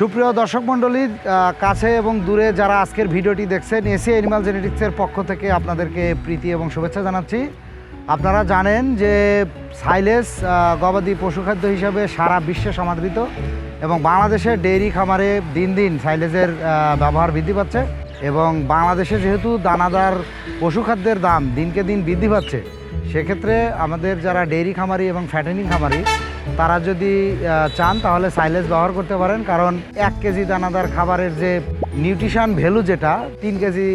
সুপ্রিয় দর্শক মণ্ডলীর কাছে এবং দূরে যারা আজকের ভিডিওটি দেখছেন এসি অ্যানিমাল জেনেটিক্সের পক্ষ থেকে আপনাদেরকে প্রীতি এবং শুভেচ্ছা জানাচ্ছি। আপনারা জানেন যে সাইলেস গবাদি পশুখাদ্য হিসাবে সারা বিশ্বে সমাদৃত এবং বাংলাদেশের ডেইরি খামারে দিন দিন সাইলেজের ব্যবহার বৃদ্ধি পাচ্ছে এবং বাংলাদেশে যেহেতু দানাদার পশুখাদ্যের দাম দিনকে দিন বৃদ্ধি পাচ্ছে সেক্ষেত্রে আমাদের যারা ডেইরি খামারি এবং ফ্যাটেনিং খামারি, তারা যদি চান তাহলে সাইলেজ ব্যবহার করতে পারেন। কারণ এক কেজি দানাদার খাবারের যে নিউট্রিশন ভ্যালু যেটা, তিন কেজি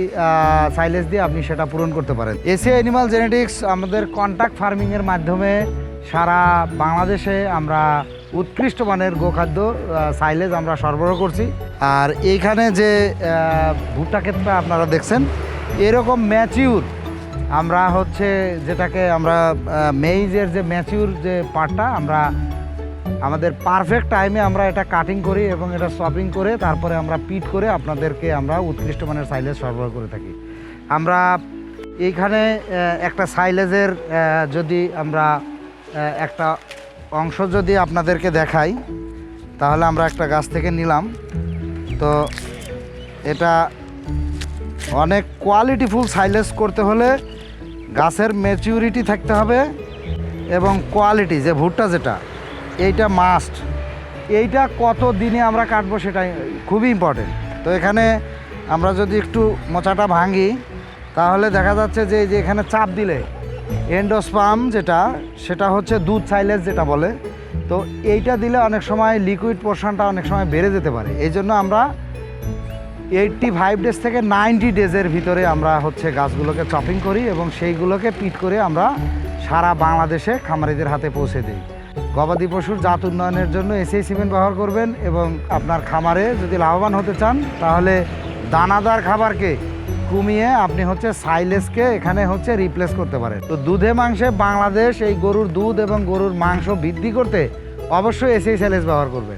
সাইলেজ দিয়ে আপনি সেটা পূরণ করতে পারেন। এসি অ্যানিমাল জেনেটিক্স আমাদের কন্ট্যাক্ট ফার্মিংয়ের মাধ্যমে সারা বাংলাদেশে আমরা উৎকৃষ্ট মানের গোখাদ্য সাইলেজ আমরা সরবরাহ করছি। আর এইখানে যে ভুট্টা ক্ষেতটা আপনারা দেখছেন, এরকম ম্যাচিউর আমরা হচ্ছে যেটাকে আমরা মেইজের যে ম্যাচিউর যে পার্টটা আমরা আমাদের পারফেক্ট টাইমে আমরা এটা কাটিং করি এবং এটা শপিং করে তারপরে আমরা পিট করে আপনাদেরকে আমরা উৎকৃষ্ট মানের সাইলেজ সরবরাহ করে থাকি। আমরা এইখানে একটা সাইলেজের যদি আমরা একটা অংশ যদি আপনাদেরকে দেখাই, তাহলে আমরা একটা গাছ থেকে নিলাম। তো এটা অনেক কোয়ালিটিফুল সাইলেজ করতে হলে গাছের ম্যাচিউরিটি থাকতে হবে এবং কোয়ালিটি যে ভুট্টা যেটা, এইটা মাস্ট এইটা কত দিনে আমরা কাটবো সেটা খুবই ইম্পর্টেন্ট তো এখানে আমরা যদি একটু মোচাটা ভাঙি, তাহলে দেখা যাচ্ছে যে যে এখানে চাপ দিলে এন্ডোস্পাম যেটা, সেটা হচ্ছে দুধ সাইলেজ যেটা বলে। তো এইটা দিলে অনেক সময় লিকুইড পোর্শনটা অনেক সময় বেড়ে যেতে পারে। এই জন্য আমরা এইটটি ফাইভ ডেজ থেকে নাইনটি ডেজের ভিতরে আমরা হচ্ছে গাছগুলোকে চপিং করি এবং সেইগুলোকে পিট করে আমরা সারা বাংলাদেশে খামারিদের হাতে পৌঁছে দিই। গবাদি পশুর জাত উন্নয়নের জন্য এসিআই সিমেন্ট ব্যবহার করবেন এবং আপনার খামারে যদি লাভবান হতে চান, তাহলে দানাদার খাবারকে কমিয়ে আপনি হচ্ছে সাইলেসকে এখানে হচ্ছে রিপ্লেস করতে পারেন। তো দুধে মাংসে বাংলাদেশ এই গরুর দুধ এবং গরুর মাংস বৃদ্ধি করতে অবশ্যই এসিআই সাইলেস ব্যবহার করবে